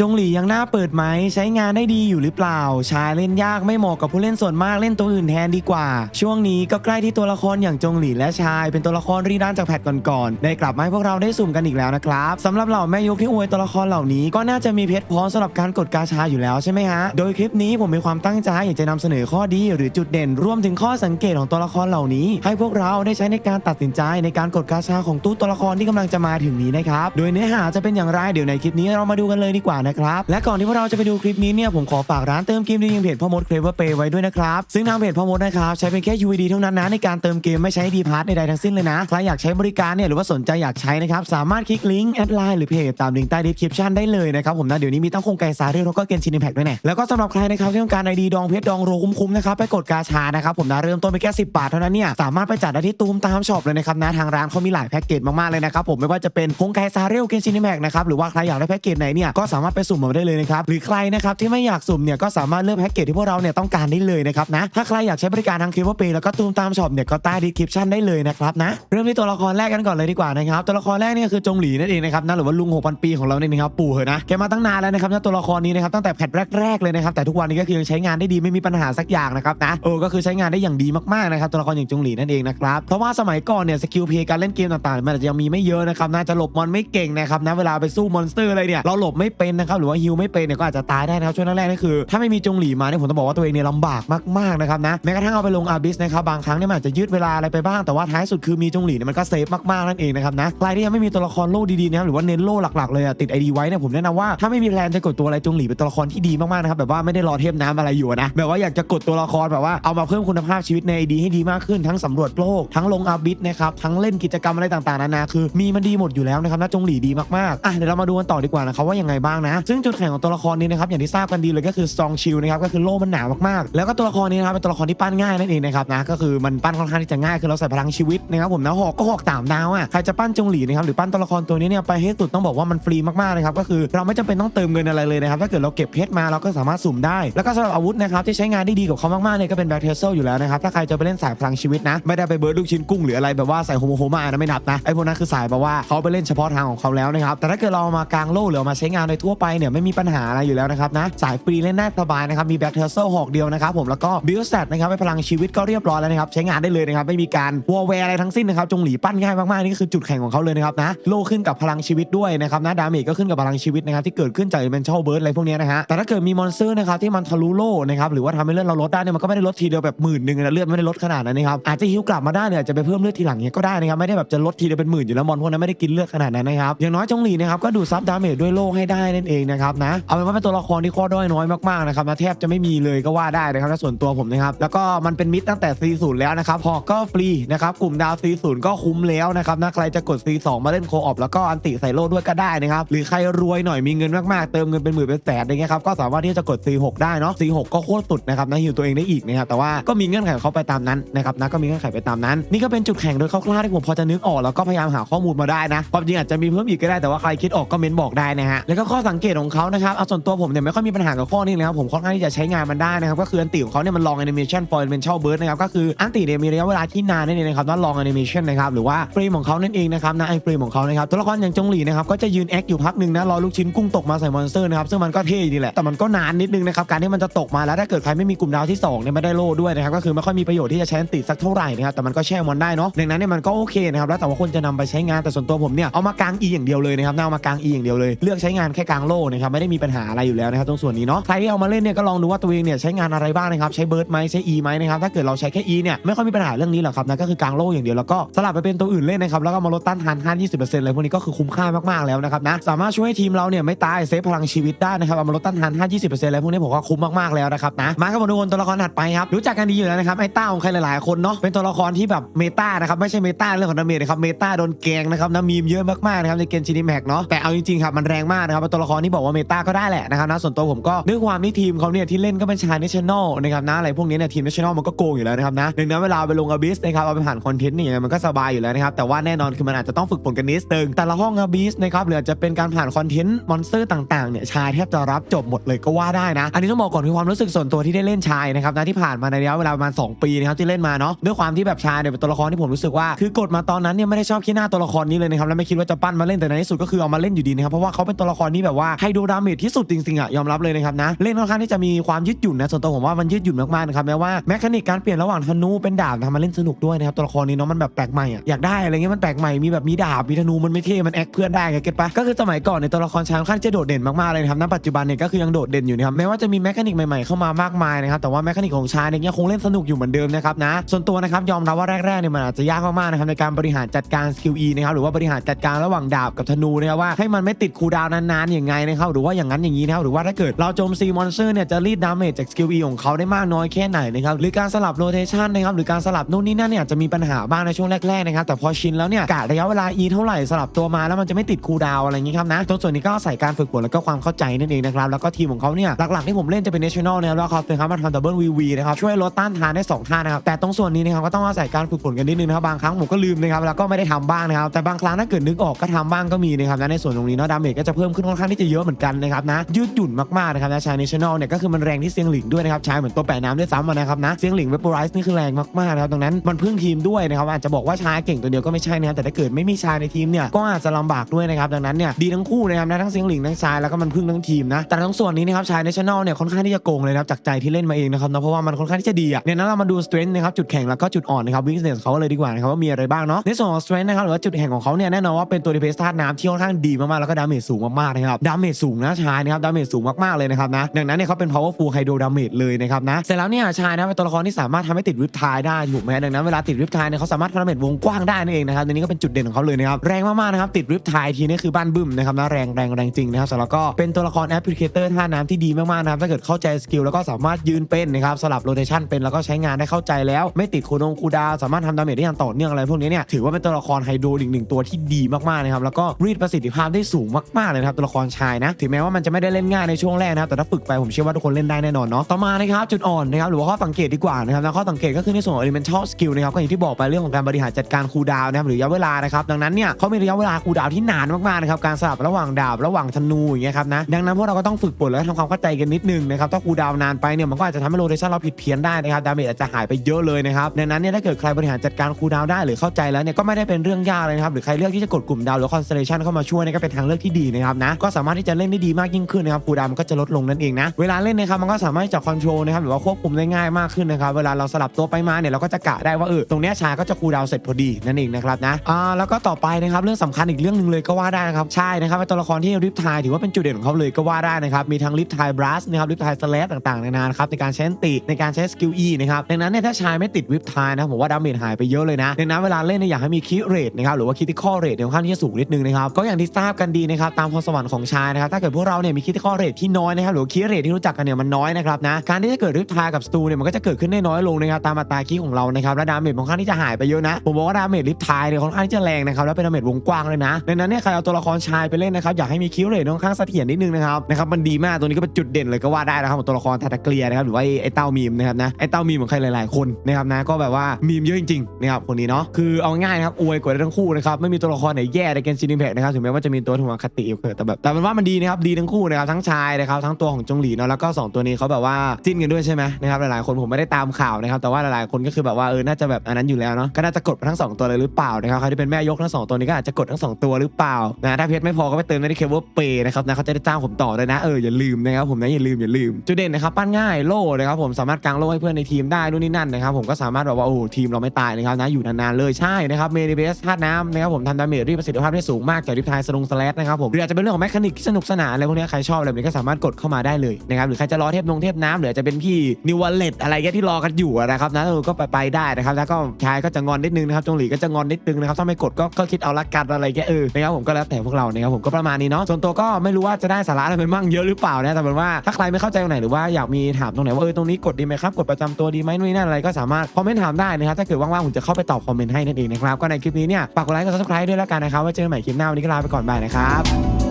จงหลียังน่าเปิดไหมใช้งานได้ดีอยู่หรือเปล่า ชายเล่นยากไม่เหมาะกับผู้เล่นส่วนมากเล่นตัวอื่นแทนดีกว่า ช่วงนี้ก็ใกล้ที่ตัวละครอย่างจงหลีและชาย เป็นตัวละครรีด้านจากแพทก่อนๆได้กลับมาให้พวกเราได้สุ่มกันอีกแล้วนะครับสำหรับเหล่าแม่ยกที่อวยตัวละครเหล่านี้ก็น่าจะมีเพชรพร้อมสำหรับการกดกาชาอยู่แล้วใช่ไหมฮะโดยคลิปนี้ผมมีความตั้งใจอยากจะนำเสนอข้อดีหรือจุดเด่นรวมถึงข้อสังเกตของตัวละครเหล่านี้ ให้พวกเราได้ใช้ในการตัดสินใจในการกดกาชาของตู้ตัวละครที่กำลังจะมาถึงนี้นะครับโดยเนื้อหาจะเป็นอย่างไรเดี๋ยวในคลิปนี้เรามาดูกันเลยดีกว่านะครับ และก่อนที่พวกเราจะไปดูคลิปนี้เนี่ยผมขอฝากร้านเติมเกมดีย่างเพจพ่อมดเคลเวอร์เปย์ไว้ด้วยนะครับ ซึ่งทางเพจพ่อมดนะครับใช้เป็นแค่ UVD เท่านั้นนะในการเติมเกมไม่ใช้ดีพาร์ทใดๆทั้งสิ้นเลยนะ ใครอยากใช้บริการเนี่ยหรือว่าสนใจอยากใช้นะครับสามารถคลิกลิงก์แอดไลน์หรือเพจตามลิงก์ใต้ดีสคริปชันได้เลยนะครับผมนะเดี๋ยวนี้มีตั้งโครงไก่ซาเรียแล้วก็เกนชินอิมแพกด้วยเนี่ยแล้วก็สำหรับใครนะครับที่ต้องการไอดีดองเพชรดองโรคุ้มๆนะครับไปกดกาชานะครับผมนะเริ่มต้นไปแค่10 บาทเท่านั้นเนี่ยสามารถไปจัดได้ที่ตูมตามช็อปเลยนะครับนะทางร้านเขามีหลายแพ็กเกจมากๆเลยนะครับผมไม่ว่าจะเป็นโครงไก่ซาเรียเกนชินอิมแพกนะครับหรือว่าใครอยากได้แพ็กเกจไหนเนี่ยก็สามารถไปสุ่มมาได้เลยนะครับหรือใครนะครับที่ไม่อยากสุ่มเนี่ยก็สามารถเลือกแพ็กเกจที่พวกเราเนี่ยต้องการได้เลยนะครับนะถ้าใครอยากใช้บริการทางคิวเปย์แล้วก็ตูมตามช็อปเนี่ยก็ใต้ดีคริปชันได้เลยนะครับนะเริ่มที่ตัวละครแรกกันก่อนเลยดีกว่านะครับตัวละครแรกเนี่ยคือจงหลีนั่นเองนะครับนะหรือว่าลุง6,000ปีของเราเนี่ยนะครับปู่เหอะนะแกมาตั้งนานแล้วนะครับนะตัวละครนี้นะครับตั้งแต่แพทแรกๆเลยนะครับแต่ทุกวันนี้ก็คือยังใช้งานได้ดีไม่มีปัญหาสักอย่างนะครับนะเออก็คือใช้งานได้อย่างดีมากๆนะครับตัวละครอย่างจงหลีนั่นเองนะครับเพราะว่าสมัยก่อนเนี่ยสกิลเพย์การเล่นเกมต่างๆมันอาจจะยังมีไม่เยอะนะครับน่าจะหลบมอนไม่เก่งนะครับนะเวลาไปสู้มอนสเตอร์อะไรเนี่ยเราหลบไม่เป็นนะครับหรือว่าฮิลไม่เป็นเนี่ยก็อาจจะตายได้นะครับช่วงแรกๆนี่คือถ้าไม่มีจงหลีมาเนี่ยผมต้องบอกว่าตัวเองเนี่ยลำบากมากๆนะครับนะแม้กระทั่งเอาไปลงอาบิสนะครับบางครั้งเนี่ยมันอาจจะยืดเวลาอะไรไปบ้างแต่ว่าท้ายสุดคือมีจงหลีเนี่ยมันก็เซฟมากๆนั่นเองนะครับนะใครที่ยังไม่มีตัวละครโล่ดีๆนะครับหรือว่าเน้นโล่หลักๆเลยอะติดไอดีไว้เนี่ยผมแนะนำว่าถ้าไม่มีแพลนจะกดตัวอะไรจงหลีเป็นตัวละครที่ดีมากๆนะครับแบบว่าไม่ได้รอเทพน้ำอะไรอยู่นะแบบว่าอยากจะกดตัวละครแบบว่าเอามาเพิ่มคุณภาพชีวิตในไอดีให้ดีมากขึ้นทั้งสำรวจโลกทั้งลงอาบิสนะครับทั้งเล่นกิจกรรมอะไรต่างๆนานาคือ มีมันดีหมดอยู่แล้วนะครับนะจงหลีดีมากๆอะเดี๋ยวเรามาดูกันต่อดีกว่านะครับว่ายังไงบ้างนะะซึ่งจุดแข็งของตัวละครนี้นะครับอย่างที่ทราบกันดีเลยก็คือ strong shield นะครับก็คือโล่มันหนามากๆ แล้วก็ตัวละครนี้นะครับเป็นตัวละครที่ปั้นง่ายนั่นเองนะครับนะก็คือมันปั้นค่อนข้างที่จะง่ายคือเราใส่พลังชีวิตนะครับผมนะหอกก็หอกสามดาวอะใครจะปั้นจงหลีนะครับหรือปั้นตัวละครตัวนี้เนี่ยไปให้สุดต้องบอกว่ามันฟรีมากๆนะครับก็คือเราไม่จำเป็นต้องเติมเงินอะไรเลยนะครับถ้าเกิดเราเก็บเพชรมาเราก็สามารถสุ่มได้ แล้วก็สำหรับอาวุธนะครับที่ใช้งานได้ดีกับเขามากๆเนี่ยก็เป็นแบ็คเทเซลอยู่แล้วนะครับถ้าใครจะไปเล่นสายพลังชีวิตนะไม่ได้ไปเบิร์ดลูกชิ้นกุ้งหรืออะไรแบบว่าใส่โฮโมโฮมานะไม่นับนะไอ้พวกนั้นคือสายแบบว่าเขาไปเล่นเฉพาะทางของเขาแล้วนะครับแต่ถ้าเกิดเรามากางโล่หรือมาใช้งานในทั่วไปเนี่ยไม่มีปัญหาอะไรอยู่แล้วนะครับนะสายฟรีเล่นได้สบายนะครับมีแบ็คเทอร์เซลหอกเดียวนะครับผมแล้วก็บิลสแตทนะครับให้พลังชีวิตก็เรียบร้อยแล้วนะครับใช้งานได้เลยนะครับไม่มีการวอลแวร์อะไรทั้งสิ้นนะครับจงหลีปั้นง่ายมากๆนี่คือจุดแข็งของเขาเลยนะครับนะโลขึ้นกับพลังชีวิตด้วยนะครับนะดาเมจก็ขึ้นกับพลังชีวิตนะครับที่เกิดขึ้นจากเอเมนเชลเบิร์ดอะไรพวกนี้นะฮะแต่ถ้าเกิดมีมอนสเตอร์นะครับที่มันทะลุโล่นะครับหรือว่าทำให้เลือดเราลดได้เนี่ยมันก็ไม่ได้ลดทีเดียวแบบหมื่นหนึ่งนะเลือดไม่ได้ลดขนาดนั้นนะครับอาจจะฮิวกลับมาได้เนี่ยจะไปเพิ่มเลือดทีหลังเนี้ยก็ได้นะครับไม่ได้แบบจะลดทีเดียวเป็นหมื่นอยู่แล้วมอนพวกนั้นไม่ได้กินเลือดขนาดนั้นนะครับอย่างน้อยจงหลีนะครับก็ดูซับดาเมจด้วยโล่ให้ได้นั่นเองนะครับนะเอาเป็นว่าเป็นตัวละครที่ข้อด้อยน้อยมากๆนะครับนะแทบจะไม่มีเลยก็ว่าได้นะครับถ้าส่วนตัวผมนะครับแล้วก็มันเป็นมิดตั้งแต่ C0 แล้วนะครับหอกก็ฟรีนะครับกลุ่มดาว C0 ก็คุ้มแล้วนะครับนะใครจะกด C2 มาเล่นโคออปแล้วก็อันติใส่โล่ด้วยก็ได้นะครับหรือใครรวยหน่อยมีเงินมากๆเติมเงินเป็นหมื่นเป็นแสนอะไรเงี้ยครับก็สามารถที่จะกด C6 ได้เนาะ C6 ก็โคตรสุดนะครับนะฮิวตัวเองได้อีกนะครับแต่ว่าก็มีเงื่อนไขของเขาไปตามนั้นนะครับนะก็มีเงื่อนไขไปตามนั้น นี่ก็เป็นจุดแข็งโดยคร่าวๆที่ผมพอจะนึกออกแล้วก็พยายามหาข้อมูลมาได้นะความจริงอาจจะมีเพิ่มอีกก็ได้แต่ว่าใครคิดออกก็เม้นบอกได้นะฮะแล้วก็ข้อสังเกตของเขานะครับเอาส่วนตัวผมเนี่ยไม่ค่อยมีปัญหากับข้อนี้นะครับผมค่อนข้างที่จะใช้งานมันได้นะครับก็คืออันติของเขาเนี่ยมันลองแอนิเมชันฟอร์เมนเชลเบิร์ดนะครับก็คืออันติเนี่ยมีระยะเวลาที่นานนั่นเองนะครับว่าลองแอนิเมชันนะครับหรือว่าเฟรมของเขานั่นเองนะครับนะไอเฟรมของเขานะครับตัวละครอย่างจงหลีนะครับก็จะยืนแอคอยู่พักหนึ่งนะรอลูกชิ้นกุ้งตกมาใส่มอนสเตอร์นะครับซึ่งมันก็เท่ดีแหละแต่มันก็นานนิดนึงนะครับการที่มันจะตกมาแล้วถ้าเกิดใครไม่มีกลุ่มดาวที่สองเนี่ยไม่ได้โล่ด้วยนะครับก็คือไม่ค่อยมีประโยชน์ที่จะใช้อันติสักเท่าไหร่นะครับแต่มันก็แช่มอนได้เนาะดังนั้นเนี่ยมันก็โอเคนะครับแล้วแต่ว่าคนจะนำไปใช้งานแต่ส่วนตัวผมเนี่ยเอามากางอีอย่างเดียวเลยนะครับเอามากางอีอย่างเดียวเลยเลือกใช้งานแค่กางโลโลนะครับไม่ได้มีปัญหาอะไรอยู่แล้วนะครับตรงส่วนนี้เนาะใครที่เอามาเล่นเนี่ยก็ลองดูว่าตัวเองเนี่ยใช้งานอะไรบ้างนะครับใช้เบิร์ดไหมใช้ E ไหมนะครับถ้าเกิดเราใช้แค่ E เนี่ยไม่ค่อยมีปัญหาเรื่องนี้หรอกครับนะก็คือกางโล่อย่างเดียวแล้วก็สลับไปเป็นตัวอื่นเล่นนะครับแล้วก็มาลดต้านทาน5 20%อะไรพวกนี้ก็คือคุ้มค่ามากๆแล้วนะครับนะสามารถช่วยให้ทีมเราเนี่ยไม่ตายเซฟพลังชีวิตได้นะครับเอามาลดต้านทาน5 20%อะไรพวกนี้ผมว่าคุ้มมากๆแล้วนะครับนะมาครับผมทุกคนตัวละครถัดไปครับรู้จักกันดีอยู่แล้วนะครับไอ้ต้าของใครหลายๆคนเนาะเป็นตัวละครที่แบบเมตานะครับไม่ใช่เมตาเรื่องของดาเมจนะครับเมตาโดนแกงนะครับนะมีมเยอะมากๆนะครับในเกมชินิแม็กเนาะแต่เอาจริงๆครับมันแรงมากนะครับเป็นตัวละครรที่บอกว่าเมตาก็ได้แหละนะครับนะส่วนตัวผมก็ด้วยความที่ทีมเขาเนี่ยที่เล่นก็เป็นชายเนชั่นแนลนะครับนะอะไรพวกนี้เนี่ยทีมเนชั่นแนลมันก็โกงอยู่แล้วนะครับนะดังนั้นเวลาไปลงอบิสนะครับเอาไปผ่านคอนเทนต์เนี่ยมันก็สบายอยู่แล้วนะครับแต่ว่าแน่นอนคือมันอาจจะต้องฝึกฝนกันนิดนึงแต่ละห้องอบิสนะครับหรืออาจจะเป็นการผ่านคอนเทนต์มอนสเตอร์ต่างๆเนี่ยชายแทบจะรับจบหมดเลยก็ว่าได้นะ อันนี้ต้องบอกก่อนคือความรู้สึกส่วนตัวที่ได้เล่นชายนะครับนะที่ผ่านมาในระยะเวลาประมาณ2ปีนะครับที่เล่นมาเนาะด้วยความที่แบบชายเนี่ยเป็นตัวละครที่ผมรู้สึกว่า คือกดมาตอนนั้นเนี่ยไม่ได้ชอบขี้หน้าตัวละครนี้เลยนะครับแล้วไม่คิดว่าจะปั้นมาเล่นแต่ในที่สุดก็คือเอามาเล่นอยู่ดีนะครับเพราะว่าเขาเป็นตัวละครที่แบบว่าไฮโดรดาเมจที่สุดจริงๆอะยอมรับเลยนะครับนะเล่นค่อนข้างที่จะมีความยืดหยุ่นนะส่วนตัวผมว่ามันยืดหยุ่นมากๆนะครับแม้ว่าแมคานิกการเปลี่ยนระหว่างธนูเป็นดาบทำมาเล่นสนุกด้วยนะครับตัวละครนี้เนาะมันแบบแปลกใหม่อะอยากได้อะไรเงี้ยมันแปลกใหม่มีแบบมีดาบมีธนูมันไม่เท่มันแอคเพื่อนได้ไงเก็ตปะก็คือสมัยก่อนในตัวละครชายค่อนข้างจะโดดเด่นมากๆเลยนะครับณปัจจุบันเนี่ยก็คือยังโดดเด่นอยู่นะครับแม้ว่าจะมีแมคานิกใหม่ๆเข้ามามากมายนะครับแต่ว่าแมคานิกของชายเนี่ยคงเล่นสนุกอยู่เหมือนเดิมนะครับนะส่วนตัวนะครับยอมรับว่าแรกๆเนี่ยมันอาจจะยากมากๆนะครับในการบริหารจัดการสกิล E นะครับหรือว่าบริหารจัดการระหว่างดาบกับธนูนะครับว่าให้มันไม่ติดคูดาวนานๆอย่างไงนะครับหรือว่าอย่างนั้นอย่างนี้นะครับหรือว่าถ้าเกิดเราโจมตีมอนสเตอร์เนี่ยจะรีดดาเมจจากสกิล E ของเขาได้มากน้อยแค่ไหนนะครับหรือการสลับโรเทชันนะครับหรือการสลับนู่นนี่นั่นเนี่ยจะมีปัญหาบ้างในช่วงแรกๆนะครับแต่พอชินแล้วเนี่ยกะระยะเวลา E เท่าไหร่สลับตัวมาแล้วมันจะไม่ติดคูดาวอะไรอย่างนี้ครับนะตรงส่วนนี้ก็อาศัยการฝึกฝนแล้วก็ความเข้าใจนั่นเองนะครับแล้วก็ทีมของเขาเนี่ยหลักๆที่ผมเล่นจะเป็น national นะครับแล้วเขาเป็นครับมาทำดับเบิลวีวีนะครับช่วยลดต้านทานได้สองท่านะครับแต่ตรงส่วนนี้นะครับก็ต้องอาศัยการฝึกฝนกันนิดนึงนะครับบางครั้งผมก็ลืมนะครับแล้วก็ไม่ได้ทำบ้างนะครับแต่บางครั้งถ้าเกิดนึกออกก็ทำบ้างก็มีนะครับในส่วนตรงนี้เนาะดาเมจก็จะเพิ่มขึ้นค่อนข้างที่จะเยอะเหมือนกันนะครับนะยืดหยุ่นมากๆนะครับนะชาย national เนี่ยก็คือมันแรงที่เซียงหลิงด้วยนะครับชาเหมือนตัวแปะน้ำได้ซ้ำนะครับนะเซียงหลิงเวปอร์ไรส์นี่คือแรงมากๆนะครับตรงนั้นมันพึ่งทีมด้วยนะครับอาจจะบอกว่าชาเก่งตัวเดียวก็ไม่ใช่นะครับแต่ถ้าเกิดไม่มีชาในทีมเนี่ยก็อาจจะลำบากด้วยนะครับดังนั้นเนี่ยดีทั้งคู่นะครับนะทั้งเซียงหลิงทั้งชายแล้วก็มันพึ่งทั้งทีมนะแต่ทั้งส่วนนี้นะครับชาย national เนี่ยค่อนข้างที่จะโกงเลยนะครับจากใจที่เล่นมาเองนะครับเนาะเพราะว่ามันค่อนข้างที่จะดีอะเนี่ยนั้นเรามาดู strength นะครับจุดแข็งแล้วก็จุดอ่อนนะครับ weakness เขาเลยดีกว่านะครับว่ามีอะไรบ้างเนาะในส่วนของ strength นะครับหรือว่าจุดแข็งของเขาเนี่ยแน่นอนว่าเป็นตัว defense ธาตุน้ำที่ค่อนข้างดีมากๆแล้วก็ดาเมจสูงมากๆนะครับดาเมจสูงนะชายนะครับดาเมจสูงมากๆเลยนะครับนะดังนั้นเนี่ยเขาเป็น powerful hydro damage เลยนะครับนะเสร็จแล้วเนี่ยชายนะเป็นตัวละครที่สามารถทำให้ติดริปทายได้ถูกไหมดังนั้นเวลาติดริปทายเนี่ยเขาสามารถทำดาเมจวงกว้างได้นั่นเองนะครับตัวนี้ก็เป็นจุดเด่นของเขาเลยนะครับแรงมากๆนะครับติดริปทายทีนี้คือบ้านบึ้มนะครับนะแรงแรงแรงจริงนะครับแล้วก็เป็นตัวละครแอปพลิเคเตอร์ท่าน้ำที่ดีมากๆนะครับถ้าเกิดเข้าใจสกิลแล้วก็สามารถยืนเป็นนะครับสลับโรเทชันเป็นแล้วก็ใช้งานได้เข้าใจแล้ว ไม่ติดคูดงคูดาสามารถทำดาเมจได้อย่างต่อเนื่องอะไรพวกนี้เนี่ยถือว่าเป็นตัวละครไฮโดรอีกหนึ่งตัวที่ดีมากๆนะครับแล้วก็รีดประสิทธิภาพได้สูงมากๆเลยนะครับตัวละครชายนะ ถึงแม้ว่ามันจะไม่ได้เล่นง่ายในช่วงแรกนะครับแต่ถ้าฝึกไปผมเชื่อว่าทุกคนเล่นได้แน่นอนเนาะต่อมานะครับจุดอ่อนนะครับหรือว่าข้อสังเกตดีกว่านะครับนะข้อสังเกตก็คือในส่วนของ elemental skill นะครับก็อย่างที่บอกไปเรื่องของการบริหารจัดการคูดาวนะครับหรือระยะเวลานะครับดังนั้นเนี่ยเขามีระยะเวลาคูดาวที่นานมากๆนะครับการสลับระหว่างดาบระหว่างธนูอย่างเงี้ยครับนะดังนั้นพวกเราก็ต้องฝึกฝนแล้วทำความเข้าใจกันนิดนึงนะครับถ้าคูดาวนานไปเนี่ยมันก็อาจจะทำให้โรเทชันเราผิดเพี้ยนได้นะครับดาเมจอาจจะหายไปเยอะเลยนะครับดังนั้นเนี่ยถ้าเกิดใครบริหารจัดการคูดาวได้หรือเข้าใจแล้วเนี่ยก็ไม่ได้เป็นเรื่องยากเลยนะครับหรือใครเลือกที่จะกดกลุ่มดาวหรือคอนสเตเลชันเข้ามาช่วยเนี่ยก็เป็นทางเลือกที่ดีนะครับนะก็สามารถที่จะเล่นได้ดีมากยิ่งขึ้นนะครับคูดามันก็จะลดลงนั่นเองนะเวลาเล่นนะครับมันก็สามารถจะคอนโทรลนะครับหรือว่าควบคุมได้ง่ายมากขึ้นนะครับเวลาเราสลับตัวไปมาเนี่ยเราก็จะกะได้ว่าเออตรงเนี้ยชายก็จะคูดาวเสร็จพอดีนั่นเองนะครับนะอ่าแล้วก็ต่อไปนะครับเรื่องสำคัญอีกเรื่องหนึ่งเลยก็ว่าได้นะครับใช่นะครับเป็นตัวละครที่ริปทายถือว่าเป็นจุดเด่นของเขาเลยก็ว่าได้นะครับมีทั้งริปทายบลัสนะครับริปทายสแลตต่างๆนานานะครับในการใช้ติในการใช้สกิล E นะครับดังนั้นเนี่ยถ้าชายไม่ติดริปทายนะผมว่าดาเมจหายไปเยอะเลยนะดังนั้นเวลาเล่นเนี่ยอยากให้มีคิเรทนะครับหรือว่าคิติคอเรทเนี่ยค่อนข้างที่จะสูงนิดนึงนะครับก็อย่างที่ทราบกันดีนะครับตามพรสวรรค์ของชายนะครับถ้าเกิดพวกเราเนี่ยมีคิติคอเรทที่น้อยนะครับหรือคิเรทที่รู้จักกันเนี่ยมันน้อยนะครับนะการที่จะเกิดริปทายกับสตูเนี่ยมันก็จะเกิดขึ้นได้น้อยลงนะครับตามอัตราคีของเรานะครับและดาเมจค่อนข้างที่จะหายไปเยอะนะผมบอกว่าดาเมจริปทายเนี่ยค่อนข้างที่จะแรงนะครับแล้วเป็นดาเมจวงกว้างเลยนะดังนั้นเนี่ยใครเอาตัวละครชายไปเล่นนะครับอยากให้มีคิเรทค่อนข้างเสถียรนิดนึงนะครับนะครับมันดีมากตัวนี้ก็เป็นจุดเด่นเลยก็ว่าได้นะครับของตัวละครทาตาเกลียนะครับหรือว่าไอ้ไอ้เต้ามีมนะครับนะไอ้เต้ามีมของใครหลาย ๆ คนนะครับนะก็แบบว่ามีมเยอะจริงๆนะครับคนนี้เนาะคือเอาง่ายนะครับอวยกว่าทั้งคู่นะครับไม่มีตัวละครไหนแย่ในเกนซินิแพกนะครับถึงแม้ว่าจะมีตัวถ่วงคติอยู่เกิดแต่แบบแต่มันนว่ามันดีนะครับดีทั้งคู่นะครับทั้งชายนะครับทั้งตัวของจงหลีเนาะแล้วก็สองตัวนี้เขาแบบว่าจิ้นกันด้วยใช่ไหมนะครับหลายๆคนผมไม่ได้ตามข่าวนะครับแต่ว่าหลายๆคนก็คือแบบว่าเออน่าจะแบบอันนั้นอยู่แล้วเนาะก็น่าจะกดทั้งสองตัวเลยหรือเปล่านะครับใครที่เป็นแม่ยกทั้งสองตัวนี้ก็อาจจะกดทั้งสองตัวหรือเปล่านะถ้าเพชรไม่พอก็ไปเติมได้ที่เคเบิลเปย์นะครับนะเขาจะได้จ้างผมต่อเลยนะเอออย่าลืมนะครับผมนะอย่าลืมอย่าลืมจุดเด่นนะครับปั้นง่ายโล่นะครับผมสามารถกางโล่ให้เพื่อนในทีมได้นู่นนี่นั่นนะครับผมก็สามารถแบบว่าโอ้ทีมเราไม่ตายนะครับนะอยู่นานๆเลยใช่นะครับเมดิเบสธาตุน้ำนะครับผมทำดาเมจรีประสิทธิภาพได้สูงมากจากริปทายสลงสแลตนะครับผมหรืออาจจะเป็นเรื่องของแมคานิกที่สนุกสนานอะไรพวกนี้ใครชอบอะไรแบบนี้ก็สามารถกดเข้ามาได้เลยนะครับหรือใครจะรอเทพนงเทพน้ำหรือจะเป็นพี่นิววลเลตอะไรเงี้ยที่รอกันอยู่นะครับนะเออก็ไปไปได้นะครับแล้วก็ชายก็จะงอนนิดนึงนะครับจงหลีก็จะงอนนิดนึงนะครับถ้าไม่กดก็ก็คิดเอาละกันอะไรเงี้ยเออนะครับผมก็แล้วแต่พวกเรานะครับผมก็ประมาณนี้เนาะส่วนตัวก็ไม่รู้ว่าจะได้สาระอะไรไปมั่งเยอะหรือเปล่านะแต่เป็นว่าถ้าใครไม่เข้าใจตรงไหนหรือว่าอยากมีถามตรงไหนว่าเออตรงนี้กดดีไหมครับกดประจำตัวดีไหมนู่นนนั่นอะไรก็สามารถคอมเมนต์ถามได้นะครับถ้าเกิดว่างๆผมจะเข้าไปตอบคอมเมนต์ให้นั่นเองนะครับก็ในคลิปนี้เนี่ยฝากกดไลค์กดซับสไครต์ด้วยแล้วกันนะครับไว้เจอกันใหม่คลิปหน้าวันนี้ก็ลาไปก่อนบายนะครับ